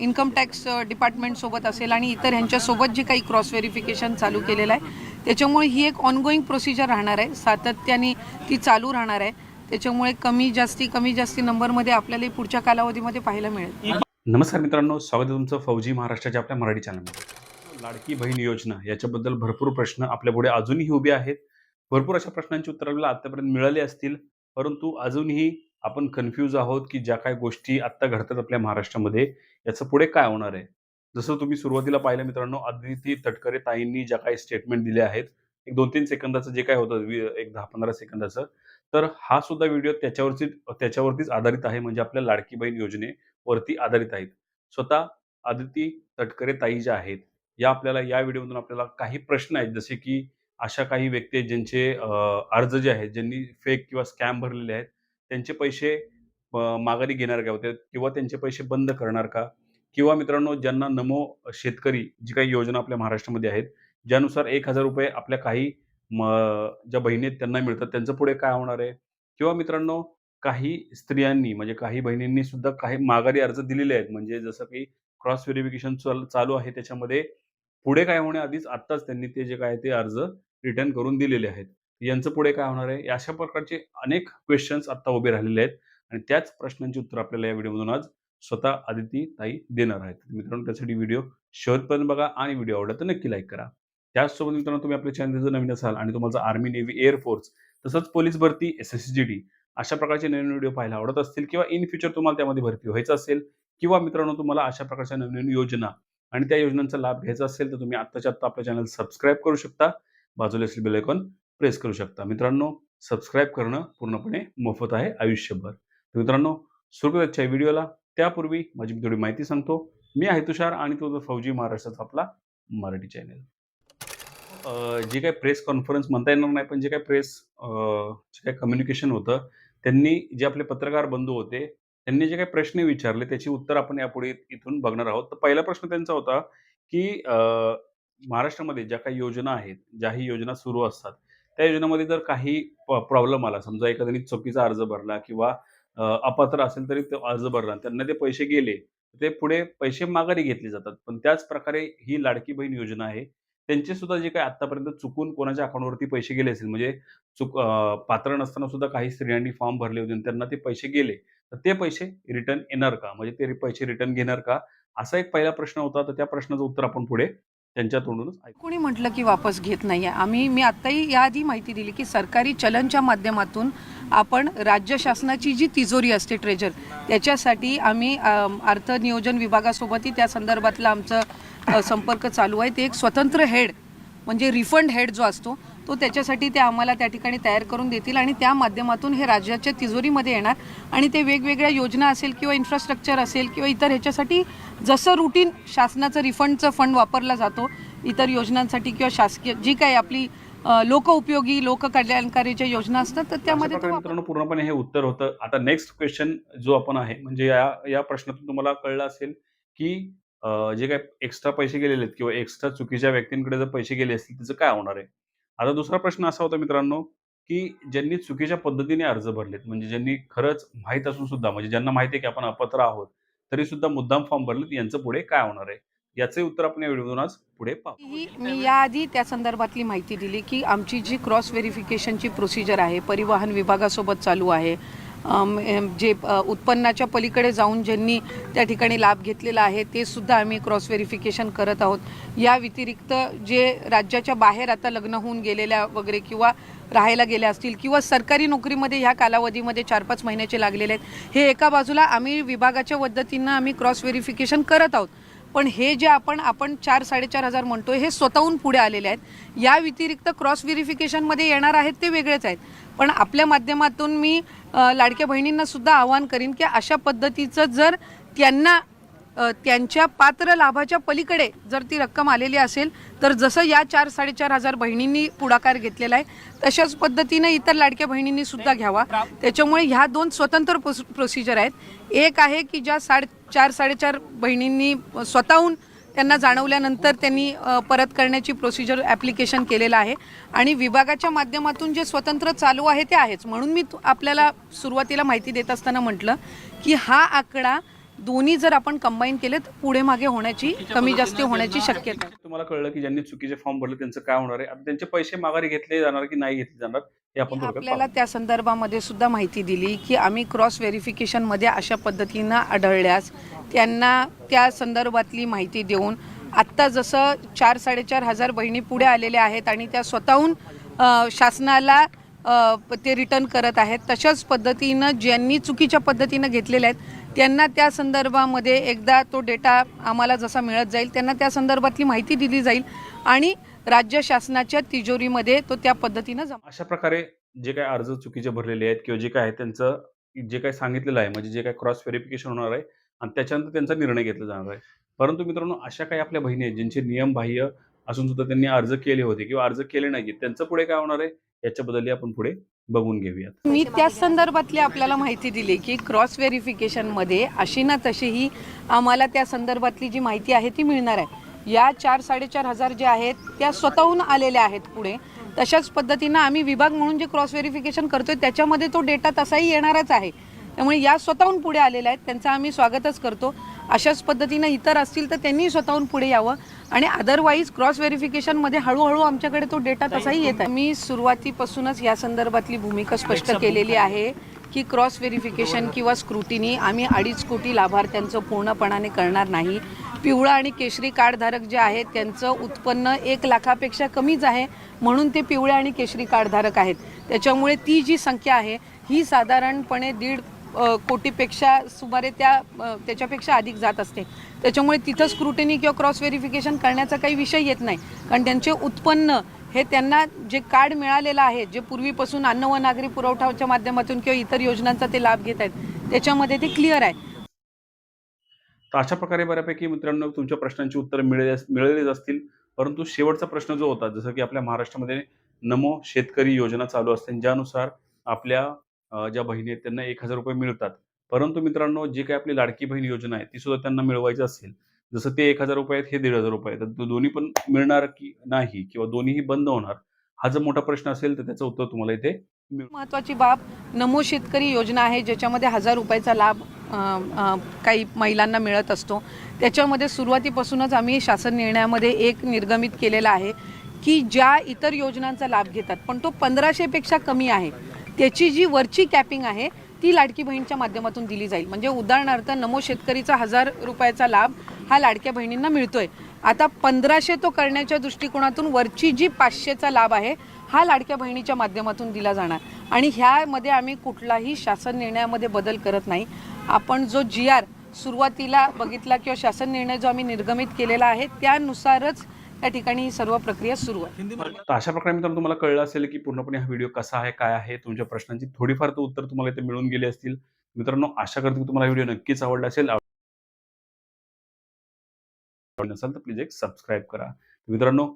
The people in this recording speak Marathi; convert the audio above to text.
इन्कम टॅक्स डिपार्टमेंटसोबत असेल आणि इतर ह्यांच्यासोबत जे काही क्रॉस व्हेरिफिकेशन चालू केलेलं आहे त्याच्यामुळे ही एक ऑनगोईंग प्रोसिजर राहणार आहे. सातत्याने ती चालू राहणार आहे. त्याच्यामुळे कमी जास्ती कमी जास्ती नंबरमध्ये आपल्याला पुढच्या कालावधीमध्ये पाहायला मिळेल. नमस्कार मित्रांनो स्वागत आहे तुमचं फौजी महाराष्ट्राच्या आपल्या मराठी चॅनलमध्ये लाडकी बहीण योजना याच्याबद्दल भरपूर प्रश्न आपल्या पुढे अजूनही उभे आहेत. भरपूर अशा प्रश्नांची उत्तरं आपल्याला आतापर्यंत मिळाली असतील परंतु अजूनही आपण कन्फ्यूज आहोत की ज्या काही गोष्टी आत्ता घडतात आपल्या महाराष्ट्रामध्ये याचं पुढे काय होणार आहे? जसं तुम्ही सुरुवातीला पाहिलं मित्रांनो अदिती तटकरे ताईंनी ज्या काही स्टेटमेंट दिल्या आहेत एक दोन तीन सेकंदाचं जे काय होतं एक दहा पंधरा सेकंदाचं तर हा सुद्धा व्हिडिओ त्याच्यावरची त्याच्यावरतीच आधारित आहे म्हणजे आपल्या लाडकी बहीण योजनेवरती आधारित आहेत. स्वतः आदिती तटकरे ताई ज्या आहेत या आपल्याला या व्हिडिओमधून आपल्याला काही प्रश्न आहेत जसे की अशा काही व्यक्ती आहेत ज्यांचे अर्ज जे आहेत ज्यांनी फेक किंवा स्कॅम भरलेले आहेत त्यांचे पैसे माघारी घेणार का होते? किंवा त्यांचे पैसे बंद करणार का? किंवा मित्रांनो ज्यांना नमो शेतकरी जी काही योजना आपल्या महाराष्ट्रामध्ये आहेत ज्यानुसार एक हजार रुपये आपल्या काही म- ज्या बहिणी आहेत त्यांना मिळतात त्यांचं पुढे काय होणार आहे? किंवा मित्रांनो काही स्त्रियांनी म्हणजे काही बहिणींनी सुद्धा काही माघारी अर्ज दिलेले आहेत. म्हणजे जसं की क्रॉस व्हेरिफिकेशन चालू आहे त्याच्यामध्ये पुढे काय होण्याआधीच आत्ताच त्यांनी ते जे काय ते अर्ज रिटर्न करून दिलेले आहेत. यांचं पुढे काय होणार आहे? अशा प्रकारचे अनेक क्वेश्चन्स आत्ता उभे राहिलेले आहेत. आणि त्याच प्रश्नांची उत्तर आपल्याला या व्हिडिओमधून आज स्वतः आदिती ताई देणार आहेत. मित्रांनो त्यासाठी व्हिडिओ शेवटपर्यंत बघा आणि व्हिडिओ आवडला तर नक्की लाईक करा. त्याचसोबत मित्रांनो तुम्ही आपल्या चॅनल जर नवीन असाल आणि तुम्हाला आर्मी नेव्ही एअरफोर्स तसंच पोलीस भरती एस एस जी डी अशा प्रकारचे नवीन व्हिडिओ पाहायला आवडत असतील किंवा इन फ्युचर तुम्हाला त्यामध्ये भरती व्हायचं असेल किंवा मित्रांनो तुम्हाला अशा प्रकारच्या नवीन योजना आणि त्या योजनांचा लाभ घ्यायचा असेल तर तुम्ही आत्ताच्या आत्ता आपल्या चॅनल सबस्क्राईब करू शकता. बाजूला असलेले बेल आयकॉन प्रेस करू शकता. मित्रांनो सबस्क्राईब करणं पूर्णपणे मोफत आहे आयुष्यभर. तर मित्रांनो सुरू आजच्या व्हिडिओला. त्यापूर्वी माझी मी थोडी माहिती सांगतो. मी आहे तुषार आणि तो फौजी महाराष्ट्राचा आपला मराठी चॅनल जे काही प्रेस कॉन्फरन्स म्हणता येणार नाही पण जे काही प्रेस जे काही कम्युनिकेशन होतं त्यांनी जे आपले पत्रकार बंधू होते त्यांनी जे काही प्रश्न विचारले त्याची उत्तर आपण यापुढे इथून बघणार आहोत. तर पहिला प्रश्न त्यांचा होता की महाराष्ट्रामध्ये ज्या काही योजना आहेत ज्याही योजना सुरू असतात त्या योजनेमध्ये जर काही प्रॉब्लेम आला समजा एखाद्याने चुकीचा अर्ज भरला किंवा अपात्र असेल तरी तो अर्ज भरला त्यांना ते पैसे गेले ते पुढे पैसे माघारी घेतले जातात. पण त्याच प्रकारे ही लाडकी बहीण योजना आहे. त्यांचे सुद्धा जे काही आतापर्यंत चुकून कोणाच्या अकाउंटवरती पैसे गेले असेल म्हणजे चुक पात्र नसताना सुद्धा काही स्त्रियांनी फॉर्म भरले होते आणि त्यांना ते पैसे गेले तर ते पैसे रिटर्न येणार का? म्हणजे ते पैसे रिटर्न घेणार का? असा एक पहिला प्रश्न होता. तर त्या प्रश्नाचं उत्तर आपण पुढे त्यांच्या तोंडूनच कोणी म्हटलं की वापस घेत नाही आहे आम्ही मी आत्ताही याआधी माहिती दिली की सरकारी चलनच्या माध्यमातून आपण राज्य शासनाची जी तिजोरी असते ट्रेजर त्याच्यासाठी आम्ही अर्थ नियोजन विभागासोबतही त्या संदर्भातला आमचं संपर्क चालू आहे. ते एक स्वतंत्र हेड म्हणजे रिफंड हेड जो असतो तो त्याच्यासाठी ते आम्हाला त्या ठिकाणी तयार करून देतील आणि त्या माध्यमातून हे राज्याच्या तिजोरीमध्ये येणार. आणि ते वेगवेगळ्या योजना असेल किंवा इन्फ्रास्ट्रक्चर असेल किंवा इतर ह्याच्यासाठी जसं रुटीन शासनाचं रिफंडचं फंड वापरला जातो इतर योजनांसाठी किंवा शासकीय जी काही आपली अ, लोकउपयोगी लोककल्याणकारीच्या योजना असतात तर त्यामध्ये मित्रांनो पूर्णपणे हे उत्तर होतं. आता नेक्स्ट क्वेश्चन जो आपण आहे म्हणजे या या प्रश्नातून तुम्हाला कळलं असेल की जे काही एक्स्ट्रा पैसे गेलेले आहेत किंवा एक्स्ट्रा चुकीच्या व्यक्तींकडे जर पैसे गेले असतील त्याचं काय होणार आहे? आता दुसरा प्रश्न असा होता मित्रांनो की ज्यांनी चुकीच्या पद्धतीने अर्ज भरलेत म्हणजे ज्यांनी खरंच माहीत असून सुद्धा म्हणजे ज्यांना माहिती आहे की आपण अपत्र आहोत तरी सुद्धा मुद्दाम फॉर्म भरलेत यांचं पुढे काय होणार आहे? याचे उत्तर आपण या व्हिडिओतून आज पुढे पाहू. मी याआधी त्या संदर्भातली माहिती दिली की आमची जी क्रॉस व्हेरिफिकेशनची प्रोसिजर आहे परिवहन विभागासोबत चालू आहे जे उत्पन्नाच्या पलीकडे जाऊन ज्यांनी त्या ठिकाणी लाभ घेतलेला आहे ते सुद्धा आम्ही क्रॉस व्हेरिफिकेशन करत आहोत. या व्यतिरिक्त जे राज्याच्या बाहेर आता लग्न होऊन गेलेल्या वगैरे किंवा राहायला गेल्या असतील किंवा सरकारी नोकरीमध्ये ह्या कालावधीमध्ये चार पाच महिन्याचे लागलेले आहेत हे एका बाजूला आम्ही विभागाच्या पद्धतीनं आम्ही क्रॉस व्हेरिफिकेशन करत आहोत. पण हे जे आपण आपण चार साडेचार हजार म्हणतोय हे स्वतःहून पुढे आलेले आहेत. या व्यतिरिक्त क्रॉस व्हेरिफिकेशनमध्ये येणार आहेत ते वेगळेच आहेत. पण आपल्या माध्यमातून मी लाडक्या बहिणींना सुद्धा आवाहन करीन की अशा पद्धतीचं जर त्यांना त्यांच्या पात्र लाभाच्या पलीकडे जर ती रक्कम आलेली असेल तर जसं या चार साडेचार हजार बहिणींनी पुढाकार घेतलेला आहे तशाच पद्धतीने इतर लाडक्या बहिणींनी सुद्धा घ्यावा. त्याच्यामुळे ह्या दोन स्वतंत्र प्रोस प्रोसिजर आहेत. एक आहे की ज्या साडे चार साडेचार बहिणींनी स्वतःहून त्यांना जाणवल्यानंतर त्यांनी परत करण्याची प्रोसिजर ॲप्लिकेशन केलेलं आहे. आणि विभागाच्या माध्यमातून जे स्वतंत्र चालू आहे ते आहेच. म्हणून मी आपल्याला सुरुवातीला माहिती देत असताना म्हटलं की हा आकडा दोन्ही जर आपण कंबाईन केले तर पुढे मागे होण्याची कमी जास्ती होण्याची शक्यता तुम्हाला कळलं की ज्यांनी चुकीचे फॉर्म भरले त्यांचं काय होणार आहे त्यांचे पैसे माघारी घेतले जाणार की नाही घेतले जाणार हे आपण आपल्याला. त्या संदर्भामध्ये सुद्धा माहिती दिली की आम्ही क्रॉस व्हेरिफिकेशनमध्ये अशा पद्धतीनं आढळल्यास त्यांना त्या संदर्भातली माहिती देऊन आत्ता जसं चार साडेचार हजार बहिणी पुढे आलेल्या आहेत आणि त्या स्वतःहून शासनाला ते रिटर्न करत आहेत तशाच पद्धतीनं ज्यांनी चुकीच्या पद्धतीनं घेतलेल्या आहेत त्यांना त्या संदर्भामध्ये एकदा तो डेटा आम्हाला जसा मिळत जाईल त्यांना त्या संदर्भातली माहिती दिली जाईल आणि राज्य शासनाच्या तिजोरीमध्ये तो त्या पद्धतीनं जमा अशा प्रकारे जे काही अर्ज चुकीचे भरलेले आहेत किंवा जे काय आहे त्यांचं जे काही सांगितलेलं आहे म्हणजे जे काही क्रॉस व्हेरिफिकेशन होणार आहे आणि त्याच्यानंतर त्यांचा निर्णय घेतला जाणार आहे. परंतु मित्रांनो अशा काही आपल्या बहिणी आहेत ज्यांचे नियम बाह्य असून सुद्धा त्यांनी अर्ज केले होते किंवा अर्ज केले नाही त्यांचं पुढे काय होणार आहे? याच्याबद्दल आपण पुढे बघून घेऊयात. मी त्या संदर्भातली आपल्याला माहिती दिली की क्रॉस व्हेरिफिकेशनमध्ये अशी ना तशी ही आम्हाला त्या संदर्भातली जी माहिती आहे ती मिळणार आहे. या चार साडेचार हजार जे आहेत त्या स्वतःहून आलेल्या आहेत पुढे. तशाच पद्धतीनं आम्ही विभाग म्हणून जे क्रॉस व्हेरिफिकेशन करतोय त्याच्यामध्ये तो डेटा तसाही येणारच आहे. त्यामुळे या स्वतःहून पुढे आलेल्या आहेत त्यांचं आम्ही स्वागतच करतो. अशाच पद्धतीनं इतर असतील तर त्यांनी स्वतःहून पुढे यावं. आणि अदरवाईज क्रॉस व्हेरिफिकेशनमध्ये हळूहळू आमच्याकडे तो डेटा तसाही येत आहे. मी सुरुवातीपासूनच या संदर्भातली भूमिका स्पष्ट केलेली आहे की क्रॉस व्हेरिफिकेशन किंवा स्क्रुटिनी आम्ही अडीच कोटी लाभार्थ्यांचं पूर्णपणाने करणार नाही. पिवळा आणि केशरी कार्डधारक जे आहेत त्यांचं उत्पन्न एक लाखापेक्षा कमीच आहे म्हणून ते पिवळ्या आणि केशरी कार्डधारक आहेत. त्याच्यामुळे ती जी संख्या आहे ही साधारणपणे दीड कोटीपेक्षा सुमारे त्या त्याच्यापेक्षा अधिक जात असते. त्याच्यामुळे तिथं स्क्रुटिनी किंवा क्रॉस व्हेरिफिकेशन करण्याचा काही विषय येत नाही. कारण त्यांचे उत्पन्न हे त्यांना जे कार्ड मिळालेलं आहे जे पूर्वीपासून अन्न व नागरी पुरवठाच्या माध्यमातून किंवा इतर योजनांचा ते लाभ घेत आहेत त्याच्यामध्ये ते क्लिअर आहे. तर अशा प्रकारे बऱ्यापैकी मित्रांनो तुमच्या प्रश्नांची उत्तरं मिळेल असतील. परंतु शेवटचा प्रश्न जो होता जसं की आपल्या महाराष्ट्रामध्ये नमो शेतकरी योजना चालू असते ज्यानुसार आपल्या ज्या बहिणी आहेत त्यांना एक हजार रुपये मिळतात. परंतु मित्रांनो जी काही आपली लाडकी बहीण योजना आहे ती सुद्धा त्यांना मिळवायची असेल. जसं ते एक हजार रुपये आहेत हे दीड हजार रुपये आहेत. तर दोन्ही पण मिळणार की नाही किंवा दोन्हीही बंद होणार हा जर मोठा प्रश्न असेल तर त्याचं उत्तर तुम्हाला इथे महत्वाची बाब नमो शेतकरी योजना आहे ज्याच्यामध्ये हजार रुपयाचा लाभ काही महिलांना मिळत असतो. त्याच्यामध्ये सुरुवातीपासूनच आम्ही शासन निर्णयामध्ये एक निर्गमित केलेला आहे की ज्या इतर योजनांचा लाभ घेतात पण तो पंधराशेपेक्षा कमी आहे. त्याची जी वरची कॅपिंग आहे ती लाडकी बहीणच्या माध्यमातून दिली जाईल. म्हणजे उदाहरणार्थ नमो शेतकरीचा हजार रुपयाचा लाभ हा लाडक्या बहिणींना मिळतोय. आता पंधराशे तो करण्याच्या दृष्टिकोनातून वरची जी पाचशेचा लाभ आहे हा लाडक्या बहिणीच्या माध्यमातून दिला जाणार. आणि ह्यामध्ये आम्ही कुठलाही शासन निर्णयामध्ये बदल करत नाही. आपण जो जी आर सुरुवातीला बघितला किंवा शासन निर्णय जो आम्ही निर्गमित केलेला आहे त्यानुसारच त्या ठिकाणी सर्व प्रक्रिया सुरू आहे. तर अशा प्रकारे मित्रांनो तुम्हाला कळलं असेल की पूर्णपणे हा व्हिडिओ कसा आहे काय आहे तुमच्या प्रश्नांची थोडीफार तर उत्तर तुम्हाला इथे मिळून गेली असतील. मित्रांनो आशा करतो की तुम्हाला व्हिडिओ नक्कीच आवडला असेल. आवडला नसेल तर प्लीज एक सबस्क्राईब करा. मित्रांनो